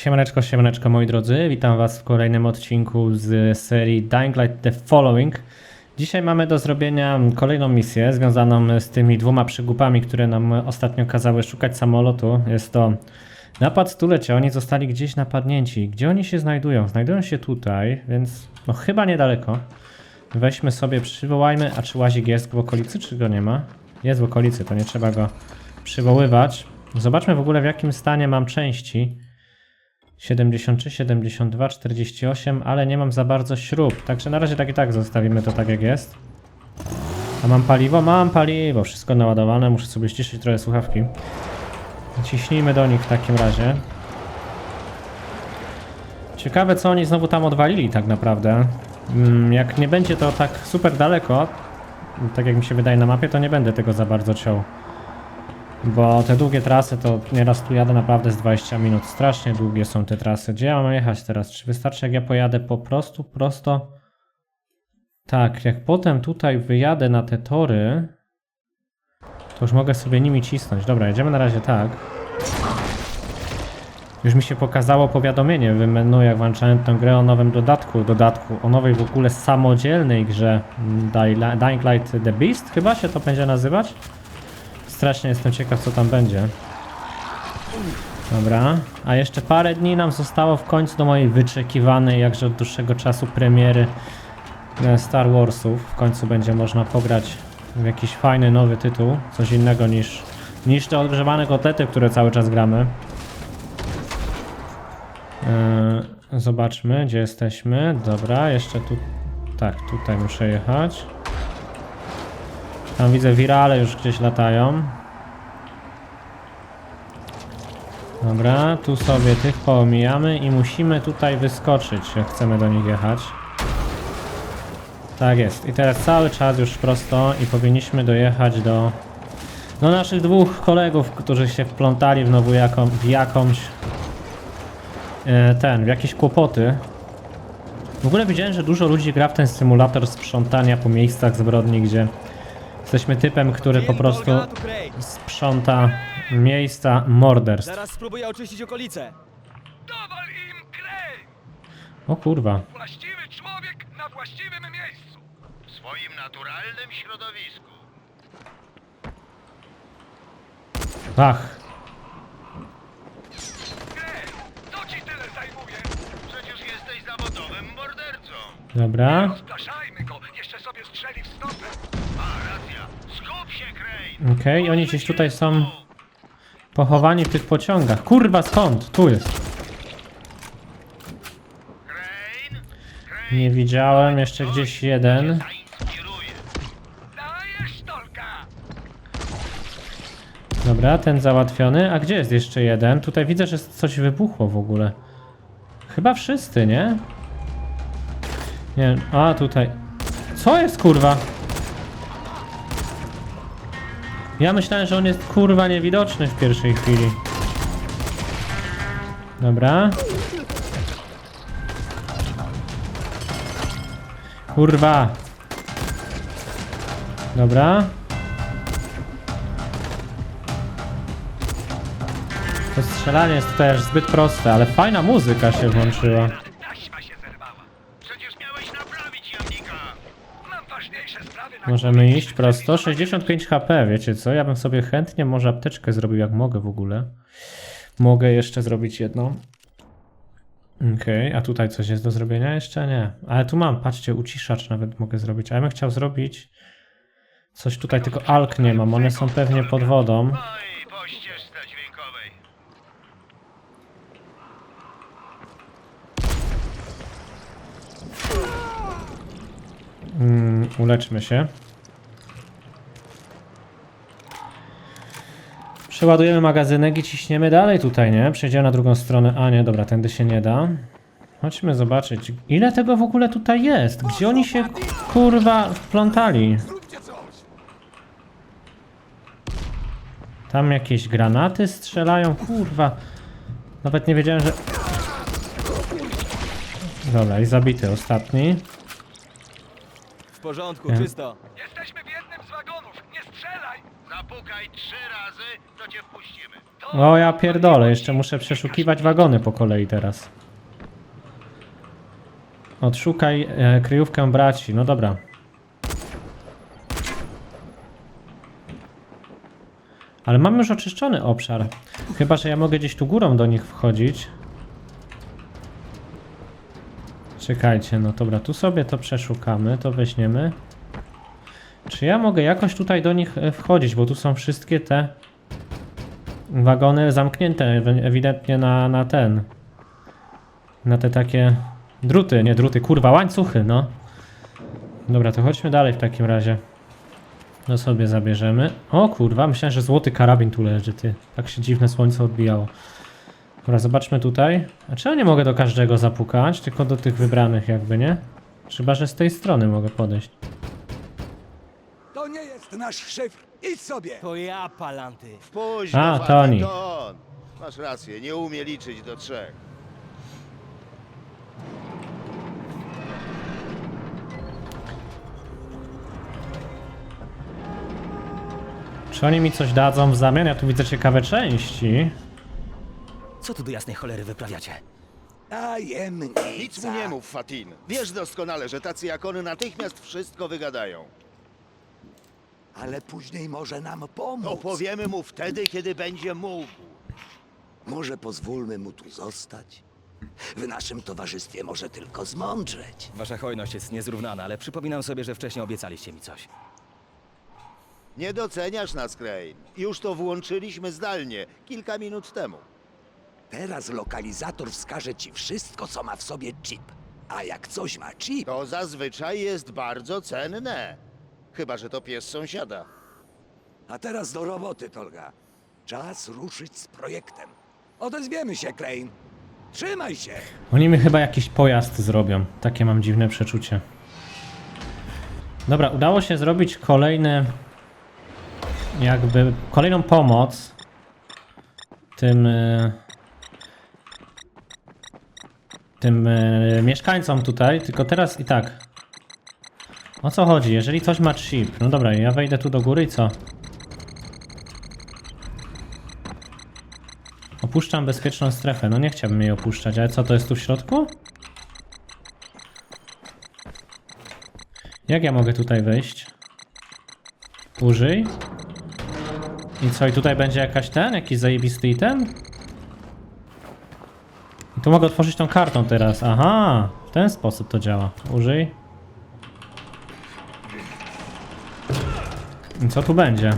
Siemaneczko, siemaneczko moi drodzy, witam was w kolejnym odcinku z serii Dying Light The Following. Dzisiaj mamy do zrobienia kolejną misję związaną z tymi dwoma przygupami, które nam ostatnio kazały szukać samolotu. Jest to napad stulecia, oni zostali gdzieś napadnięci. Gdzie oni się znajdują? Znajdują się tutaj, więc no chyba niedaleko. Weźmy sobie, przywołajmy, a czy łazik jest w okolicy, czy go nie ma? Jest w okolicy, to nie trzeba go przywoływać. Zobaczmy w ogóle w jakim stanie mam części. 73, 72, 48, ale nie mam za bardzo śrub. Także na razie tak i tak zostawimy to tak jak jest. A mam paliwo? Mam paliwo. Wszystko naładowane. Muszę sobie ściszyć trochę słuchawki. Ciśnijmy do nich w takim razie. Ciekawe co oni znowu tam odwalili tak naprawdę. Mm, Jak nie będzie to tak super daleko, tak jak mi się wydaje na mapie, to nie będę tego za bardzo ciął. Bo te długie trasy to nieraz tu jadę naprawdę z 20 minut. Strasznie długie są te trasy. Gdzie ja mam jechać teraz? Czy wystarczy jak ja pojadę po prostu, prosto? Tak, jak potem tutaj wyjadę na te tory, to już mogę sobie nimi cisnąć. Dobra, jedziemy na razie tak. Już mi się pokazało powiadomienie w menu, jak włączałem tę grę o nowym dodatku, dodatku, o nowej w ogóle samodzielnej grze mm, Dying Light The Beast, chyba się to będzie nazywać. Strasznie jestem ciekaw, co tam będzie. Dobra, a jeszcze parę dni nam zostało w końcu do mojej wyczekiwanej, jakże od dłuższego czasu premiery e, Star Warsów. W końcu będzie można pograć w jakiś fajny nowy tytuł, coś innego niż, niż te odgrzewane kotlety, które cały czas gramy. E, zobaczmy, gdzie jesteśmy. Dobra, jeszcze tu. Tak, tutaj muszę jechać. Tam widzę wirale już gdzieś latają. Dobra, tu sobie tych poomijamy i musimy tutaj wyskoczyć, jak chcemy do nich jechać. Tak jest. I teraz cały czas już prosto i powinniśmy dojechać do, do naszych dwóch kolegów, którzy się wplątali w, nowu jaką, w jakąś e, ten, w jakieś kłopoty. W ogóle widziałem, że dużo ludzi gra w ten symulator sprzątania po miejscach zbrodni, gdzie jesteśmy typem, który po prostu sprząta miejsca morderstw. Zaraz spróbuję oczyścić okolice. Im! O kurwa. Właściwy człowiek na właściwym miejscu. w swoim naturalnym środowisku. Ach, Klej! Co ci tyle zajmuje? Przecież jesteś zawodowym mordercą. dobra. Okej, oni gdzieś tutaj są pochowani w tych pociągach. Kurwa, skąd? Tu jest. Nie widziałem, jeszcze gdzieś jeden. Dobra, ten załatwiony. A gdzie jest jeszcze jeden? Tutaj widzę, że coś wybuchło w ogóle. Chyba wszyscy, nie? Nie, a tutaj. Co jest kurwa? Ja myślałem, że on jest kurwa niewidoczny w pierwszej chwili. Dobra. Kurwa. Dobra. To strzelanie jest aż zbyt proste, ale fajna muzyka się włączyła. Możemy iść prosto. 65 HP, wiecie co? Ja bym sobie chętnie może apteczkę zrobił, jak mogę w ogóle. Mogę jeszcze zrobić jedną. Okej, a tutaj coś jest do zrobienia? Jeszcze nie. Ale tu mam, patrzcie, uciszacz nawet mogę zrobić. A ja bym chciał zrobić coś tutaj, tylko alk nie mam. One są pewnie pod wodą. Mm, uleczmy się. Przeładujemy magazynek i ciśniemy dalej tutaj, nie? Przejdziemy na drugą stronę. A nie, dobra, tędy się nie da. Chodźmy zobaczyć, ile tego w ogóle tutaj jest. Gdzie oni się kurwa wplątali? Tam jakieś granaty strzelają, kurwa. Nawet nie wiedziałem, że... Dobra, i zabity ostatni. W porządku, czysto. Jesteśmy w jednym z wagonów, nie strzelaj! Zapukaj trzy razy, to cię wpuścimy. To O ja pierdolę, jeszcze muszę przeszukiwać wagony po kolei teraz. Odszukaj e, kryjówkę braci. No dobra. Ale mam już oczyszczony obszar. Chyba, że ja mogę gdzieś tu górą do nich wchodzić. Czekajcie, no dobra, tu sobie to przeszukamy, to weźmiemy. Czy ja mogę jakoś tutaj do nich e, wchodzić, bo tu są wszystkie te wagony zamknięte ewi- ewidentnie na, na ten. Na te takie druty, nie druty, kurwa, łańcuchy, no. Dobra, to chodźmy dalej w takim razie. To sobie zabierzemy. O kurwa, myślałem, że złoty karabin tu leży, ty. Tak się dziwne słońce odbijało. Dobra, zobaczmy tutaj. A czy ja nie mogę do każdego zapukać, tylko do tych wybranych jakby, nie? Chyba, że z tej strony mogę podejść. To nie jest nasz szyfr. Idź sobie. To ja, palanty. Późno, A, to oni. to on. Masz rację, nie umie liczyć do trzech. Czy oni mi coś dadzą w zamian? Ja tu widzę ciekawe części. Co tu do jasnej cholery wyprawiacie? Tajemnica. Nic mu nie mów, Fatin. Wiesz doskonale, że tacy jak on natychmiast wszystko wygadają. Ale później może nam pomóc. Opowiemy mu wtedy, kiedy będzie mógł. Może pozwólmy mu tu zostać? W naszym towarzystwie może tylko zmądrzeć. Wasza hojność jest niezrównana, ale przypominam sobie, że wcześniej obiecaliście mi coś. Nie doceniasz nas, Crane. Już to włączyliśmy zdalnie, kilka minut temu. Teraz lokalizator wskaże ci wszystko, co ma w sobie chip. A jak coś ma chip, To zazwyczaj jest bardzo cenne. Chyba, że to pies sąsiada. a teraz do roboty, Tolga. Czas ruszyć z projektem. Odezwiemy się, Crane. Trzymaj się. Oni mi chyba jakiś pojazd zrobią. Takie mam dziwne przeczucie. Dobra, udało się zrobić kolejny. Jakby kolejną pomoc tym. e, Tym e, mieszkańcom tutaj. Tylko teraz i tak. O co chodzi? Jeżeli coś ma chip. No dobra, ja wejdę tu do góry i co? Opuszczam bezpieczną strefę. No nie chciałbym jej opuszczać, ale co to jest tu w środku? Jak ja mogę tutaj wejść? Użyj. I co, i tutaj będzie jakaś ten? Jakiś zajebisty item? I tu mogę otworzyć tą kartą teraz. Aha, w ten sposób to działa. Użyj. Co tu będzie?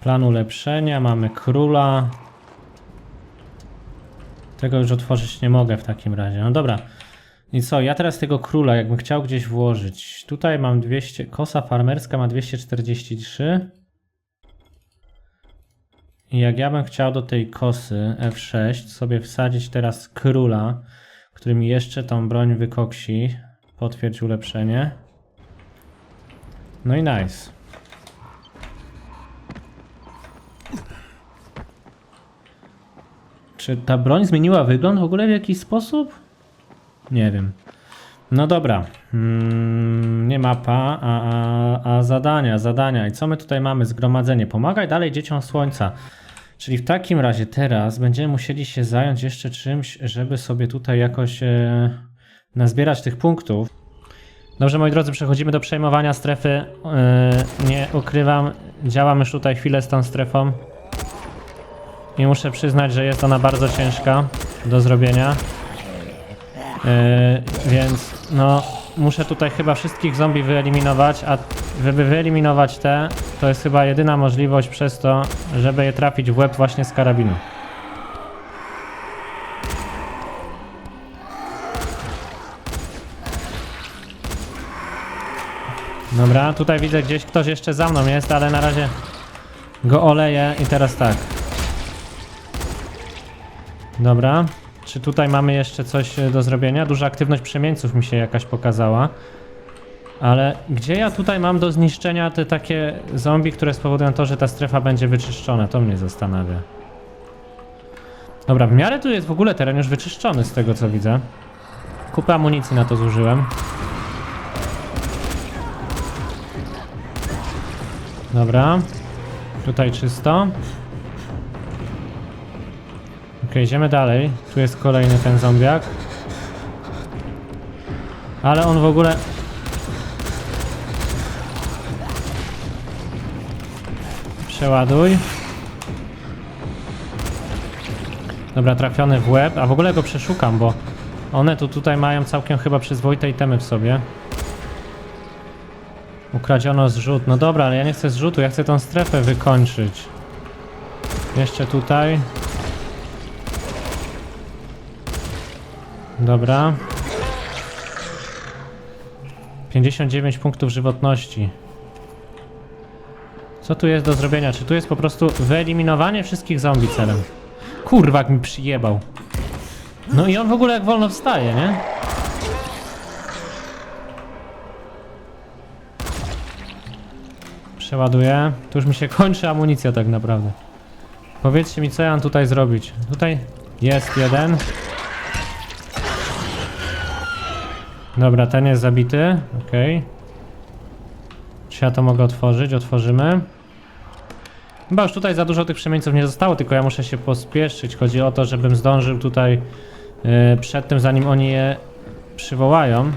Plan ulepszenia, mamy króla. Tego już otworzyć nie mogę w takim razie. No dobra. I co, ja teraz tego króla, jakbym chciał gdzieś włożyć. Tutaj mam 200, kosa farmerska ma 243. I jak ja bym chciał do tej kosy F6 sobie wsadzić teraz króla, który mi jeszcze tą broń wykoksi, potwierdź ulepszenie. No i nice. Czy ta broń zmieniła wygląd w ogóle w jakiś sposób? Nie wiem. No dobra. Mm, nie mapa, a, a, a zadania, zadania. I co my tutaj mamy? Zgromadzenie. Pomagaj dalej dzieciom słońca. Czyli w takim razie teraz będziemy musieli się zająć jeszcze czymś, żeby sobie tutaj jakoś e, nazbierać tych punktów. Dobrze, moi drodzy, przechodzimy do przejmowania strefy. E, nie ukrywam, działam już tutaj chwilę z tą strefą. I muszę przyznać, że jest ona bardzo ciężka do zrobienia. Yy, więc no muszę tutaj chyba wszystkich zombie wyeliminować, a żeby wyeliminować te, to jest chyba jedyna możliwość przez to, żeby je trafić w łeb właśnie z karabinu. Dobra, tutaj widzę gdzieś ktoś jeszcze za mną jest, ale na razie go oleję i teraz tak. Dobra. Czy tutaj mamy jeszcze coś e, do zrobienia? Duża aktywność przemieńców mi się jakaś pokazała. Ale gdzie ja tutaj mam do zniszczenia te takie zombie, które spowodują to, że ta strefa będzie wyczyszczona? To mnie zastanawia. Dobra, w miarę tu jest w ogóle teren już wyczyszczony z tego co widzę. Kupę amunicji na to zużyłem. Dobra. Tutaj czysto. Ok, idziemy dalej. Tu jest kolejny ten zombiak. Ale on w ogóle... Przeładuj. Dobra, trafiony w łeb. A w ogóle go przeszukam, bo one tu tutaj mają całkiem chyba przyzwoite itemy w sobie. Ukradziono zrzut. No dobra, ale ja nie chcę zrzutu, ja chcę tą strefę wykończyć. Jeszcze tutaj. Dobra. 59 punktów żywotności. Co tu jest do zrobienia? Czy tu jest po prostu wyeliminowanie wszystkich zombie celem? Kurwa, jak mi przyjebał. No i on w ogóle jak wolno wstaje, nie? Przeładuję. Tu już mi się kończy amunicja tak naprawdę. Powiedzcie mi, co ja mam tutaj zrobić. Tutaj jest jeden. Dobra, ten jest zabity. Okej. Czy ja to mogę otworzyć? Otworzymy. Chyba już tutaj za dużo tych przemieńców nie zostało, tylko ja muszę się pospieszyć. Chodzi o to, żebym zdążył tutaj yy, przed tym, zanim oni je przywołają.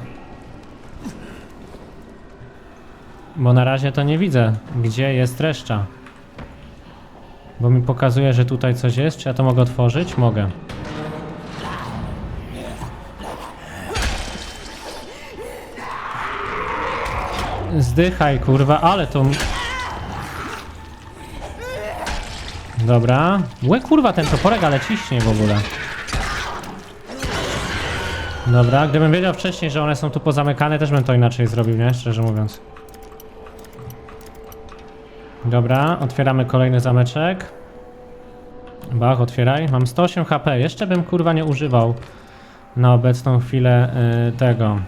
Bo na razie to nie widzę, gdzie jest reszta. Bo mi pokazuje, że tutaj coś jest. Czy ja to mogę otworzyć? Mogę. Zdychaj, kurwa, ale to... Dobra. Łe, kurwa, ten toporek, ale ciśnie w ogóle. Dobra, gdybym wiedział wcześniej, że one są tu pozamykane, też bym to inaczej zrobił, nie? Szczerze mówiąc. Dobra, otwieramy kolejny zameczek. Bach, otwieraj. Mam 108 HP. Jeszcze bym kurwa nie używał na obecną chwilę y, tego.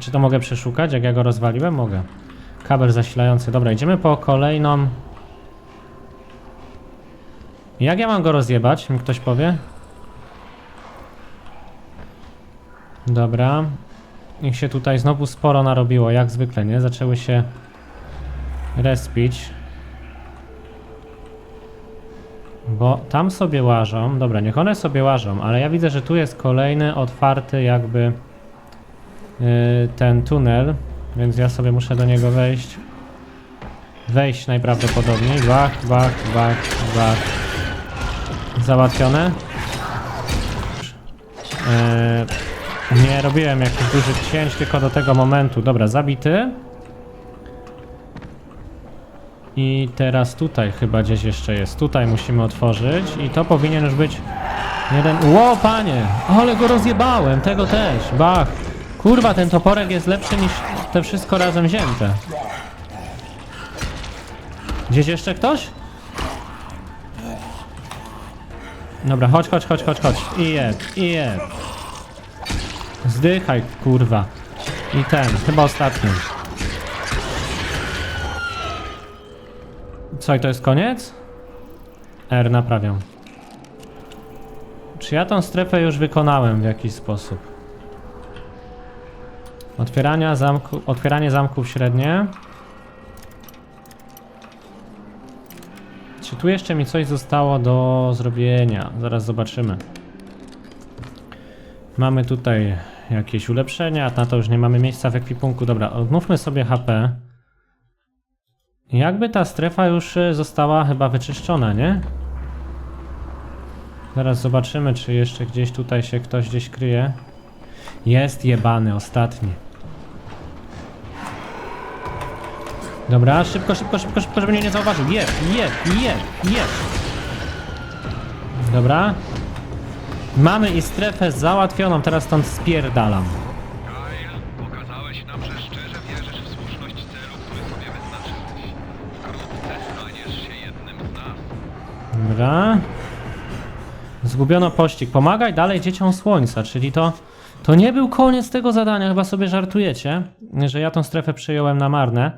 Czy to mogę przeszukać, jak ja go rozwaliłem? Mogę. Kabel zasilający. Dobra, idziemy po kolejną. Jak ja mam go rozjebać? Mi ktoś powie? Dobra. Ich się tutaj znowu sporo narobiło, jak zwykle, nie? Zaczęły się respić. Bo tam sobie łażą. Dobra, niech one sobie łażą, ale ja widzę, że tu jest kolejny otwarty jakby yy, ten tunel, więc ja sobie muszę do niego wejść. Wejść najprawdopodobniej. Bach, bach, bach, bach. Załatwione. Yy, nie robiłem jakichś dużych cięć, tylko do tego momentu. Dobra, zabity. I teraz tutaj chyba gdzieś jeszcze jest. Tutaj musimy otworzyć i to powinien już być jeden... Ło, panie! Ale go rozjebałem, tego też. Bach! Kurwa, ten toporek jest lepszy niż te wszystko razem wzięte. Gdzieś jeszcze ktoś? Dobra, chodź, chodź, chodź, chodź, chodź. I jeb, i jeb. Zdychaj, kurwa. I ten, chyba ostatni. Co, i to jest koniec? R naprawiam. Czy ja tą strefę już wykonałem w jakiś sposób? Otwierania zamku, otwieranie zamków średnie. Czy tu jeszcze mi coś zostało do zrobienia? Zaraz zobaczymy. Mamy tutaj jakieś ulepszenia, na to już nie mamy miejsca w ekwipunku. Dobra, odmówmy sobie HP. Jakby ta strefa już y, została chyba wyczyszczona, nie? Zaraz zobaczymy, czy jeszcze gdzieś tutaj się ktoś gdzieś kryje. Jest jebany, ostatni. Dobra, szybko, szybko, szybko, szybko, żeby mnie nie zauważył. Jeb, jeb, jeb, jeb. Dobra. Mamy i strefę załatwioną, teraz stąd spierdalam. Dobra. Zgubiono pościg. Pomagaj dalej dzieciom słońca, czyli to. To nie był koniec tego zadania, chyba sobie żartujecie, że ja tą strefę przyjąłem na marne.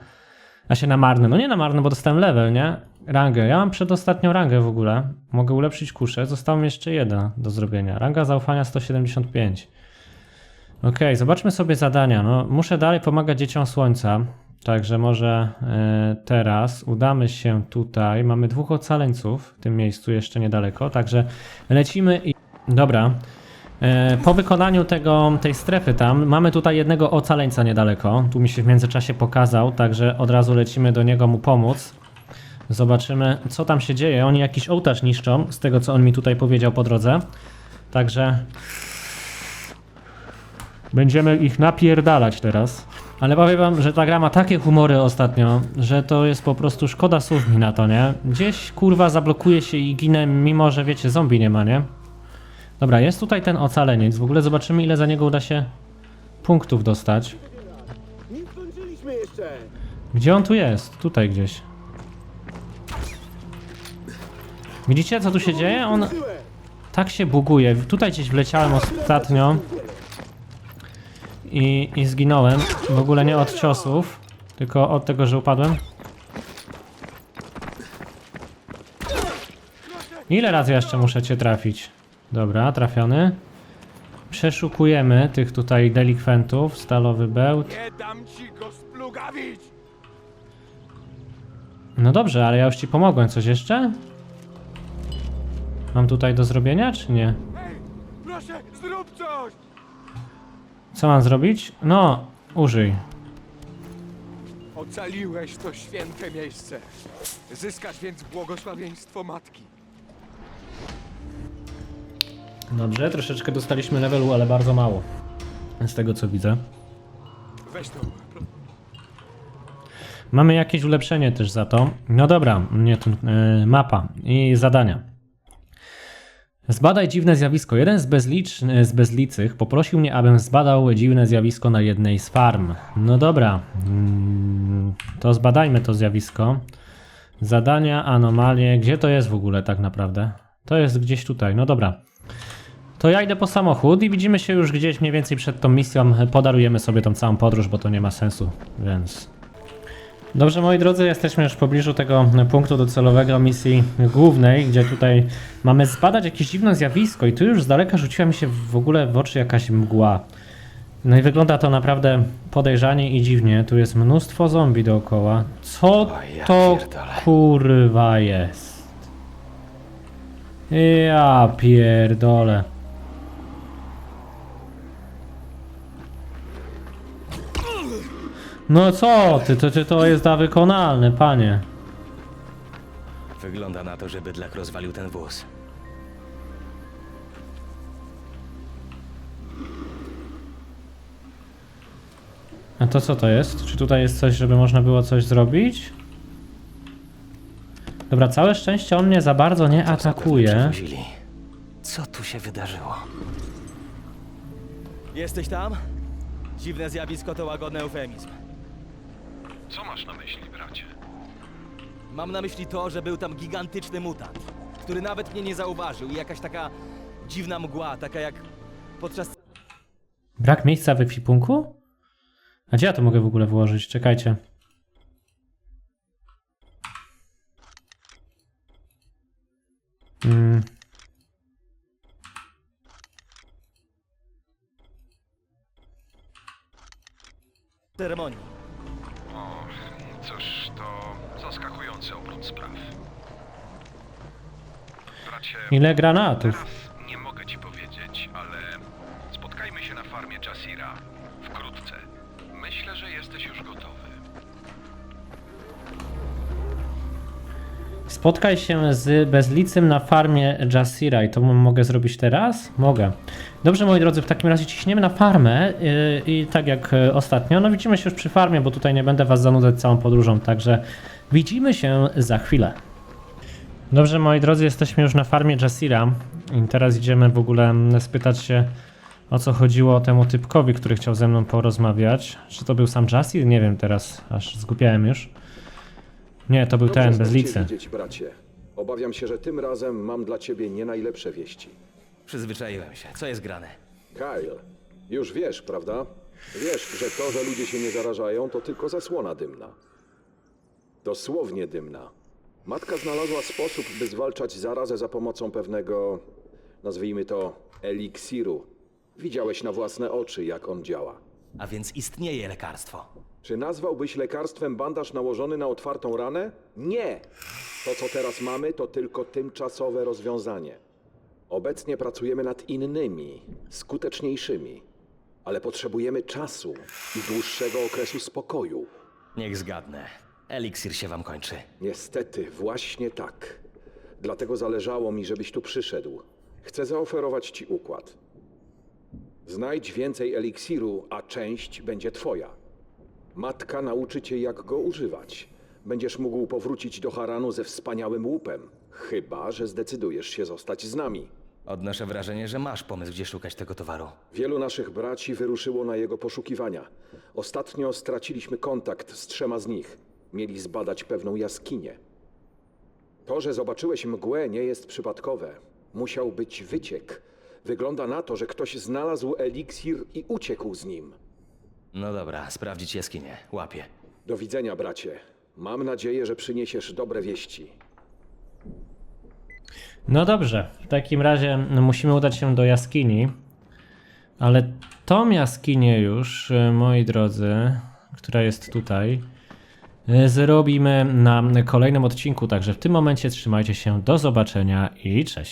A się na marne. No nie na marne, bo dostałem level, nie? Rangę. Ja mam przedostatnią rangę w ogóle. Mogę ulepszyć kuszę. Została mi jeszcze jedna do zrobienia. Ranga zaufania 175. Okej, zobaczmy sobie zadania. No, muszę dalej pomagać dzieciom słońca. Także może e, teraz udamy się tutaj. Mamy dwóch ocaleńców w tym miejscu jeszcze niedaleko, także lecimy i... Dobra. E, po wykonaniu tego, tej strefy tam mamy tutaj jednego ocaleńca niedaleko. Tu mi się w międzyczasie pokazał, także od razu lecimy do niego mu pomóc. Zobaczymy, co tam się dzieje. Oni jakiś ołtarz niszczą, z tego co on mi tutaj powiedział po drodze. Także będziemy ich napierdalać teraz. Ale powiem wam, że ta gra ma takie humory ostatnio, że to jest po prostu szkoda słów mi na to, nie? Gdzieś kurwa zablokuje się i ginę, mimo że wiecie, zombie nie ma, nie? Dobra, jest tutaj ten ocaleniec. W ogóle zobaczymy, ile za niego uda się punktów dostać. Gdzie on tu jest? Tutaj gdzieś. Widzicie, co tu się dzieje? On tak się buguje. Tutaj gdzieś wleciałem ostatnio i, i zginąłem. W ogóle nie od ciosów, tylko od tego, że upadłem. Ile razy jeszcze muszę cię trafić? Dobra, trafiony. Przeszukujemy tych tutaj delikwentów. Stalowy bełt. Nie dam ci go splugawić! No dobrze, ale ja już ci pomogłem. Coś jeszcze? Mam tutaj do zrobienia, czy nie? Co mam zrobić? No, użyj. Ocaliłeś to święte miejsce. Zyskasz więc błogosławieństwo matki. Dobrze, troszeczkę dostaliśmy levelu, ale bardzo mało. Z tego co widzę. Weź to. Mamy jakieś ulepszenie też za to. No dobra, nie e, mapa i zadania. Zbadaj dziwne zjawisko. Jeden z, bezlicz, z bezlicych poprosił mnie, abym zbadał dziwne zjawisko na jednej z farm. No dobra, mm, to zbadajmy to zjawisko. Zadania, anomalie. Gdzie to jest w ogóle tak naprawdę? To jest gdzieś tutaj. No dobra. To ja idę po samochód i widzimy się już gdzieś mniej więcej przed tą misją. Podarujemy sobie tą całą podróż, bo to nie ma sensu, więc Dobrze, moi drodzy, jesteśmy już w pobliżu tego punktu docelowego misji głównej, gdzie tutaj mamy zbadać jakieś dziwne zjawisko i tu już z daleka rzuciła mi się w ogóle w oczy jakaś mgła. No i wygląda to naprawdę podejrzanie i dziwnie. Tu jest mnóstwo zombie dookoła. Co to kurwa jest? Ja pierdolę. No co ty, to, to, to jest da wykonalne, panie. Wygląda na to, że bydlak rozwalił ten wóz. A to co to jest? Czy tutaj jest coś, żeby można było coś zrobić? Dobra, całe szczęście on mnie za bardzo nie atakuje. Przewozili. Co tu się wydarzyło? Jesteś tam? Dziwne zjawisko to łagodny eufemizm. Co masz na myśli, bracie? Mam na myśli to, że był tam gigantyczny mutant, który nawet mnie nie zauważył i jakaś taka dziwna mgła, taka jak podczas Brak miejsca w ekwipunku? A gdzie ja to mogę w ogóle włożyć? Czekajcie. Mm. ceremonii. Cóż, to zaskakujący obrót spraw. Bracie, Ile granatów? teraz nie mogę ci powiedzieć, ale spotkajmy się na farmie Jasira wkrótce. Myślę, że jesteś już gotowy. Spotkaj się z bezlicym na farmie Jasira i to m- mogę zrobić teraz? Mogę. Dobrze, moi drodzy, w takim razie ciśniemy na farmę yy, i tak jak yy, ostatnio, no widzimy się już przy farmie, bo tutaj nie będę was zanudzać całą podróżą, także widzimy się za chwilę. Dobrze, moi drodzy, jesteśmy już na farmie Jasira i teraz idziemy w ogóle mm, spytać się o co chodziło temu typkowi, który chciał ze mną porozmawiać. Czy to był sam Jasir? Nie wiem teraz, aż zgubiałem już. Nie, to był Dobrze ten, znam bezlicy. cię widzieć, bracie. Obawiam się, że tym razem mam dla ciebie nie najlepsze wieści. Przyzwyczaiłem się. Co jest grane? Kyle, już wiesz, prawda? Wiesz, że to, że ludzie się nie zarażają, to tylko zasłona dymna. Dosłownie dymna. Matka znalazła sposób, by zwalczać zarazę za pomocą pewnego, nazwijmy to, eliksiru. Widziałeś na własne oczy, jak on działa. A więc istnieje lekarstwo. Czy nazwałbyś lekarstwem bandaż nałożony na otwartą ranę? Nie! To, co teraz mamy, to tylko tymczasowe rozwiązanie. Obecnie pracujemy nad innymi, skuteczniejszymi, ale potrzebujemy czasu i dłuższego okresu spokoju. Niech zgadnę. Eliksir się wam kończy. Niestety, właśnie tak. Dlatego zależało mi, żebyś tu przyszedł. Chcę zaoferować ci układ. Znajdź więcej eliksiru, a część będzie twoja. Matka nauczy cię, jak go używać. Będziesz mógł powrócić do Haranu ze wspaniałym łupem. Chyba, że zdecydujesz się zostać z nami. Odnoszę wrażenie, że masz pomysł, gdzie szukać tego towaru. Wielu naszych braci wyruszyło na jego poszukiwania. Ostatnio straciliśmy kontakt z trzema z nich. Mieli zbadać pewną jaskinię. To, że zobaczyłeś mgłę, nie jest przypadkowe. Musiał być wyciek. Wygląda na to, że ktoś znalazł eliksir i uciekł z nim. No dobra, sprawdzić jaskinię. Łapię. Do widzenia, bracie. Mam nadzieję, że przyniesiesz dobre wieści. No dobrze, w takim razie musimy udać się do jaskini. Ale tą jaskinię już, e, moi drodzy, która jest tutaj, e, zrobimy na kolejnym odcinku. Także w tym momencie trzymajcie się. Do zobaczenia i cześć.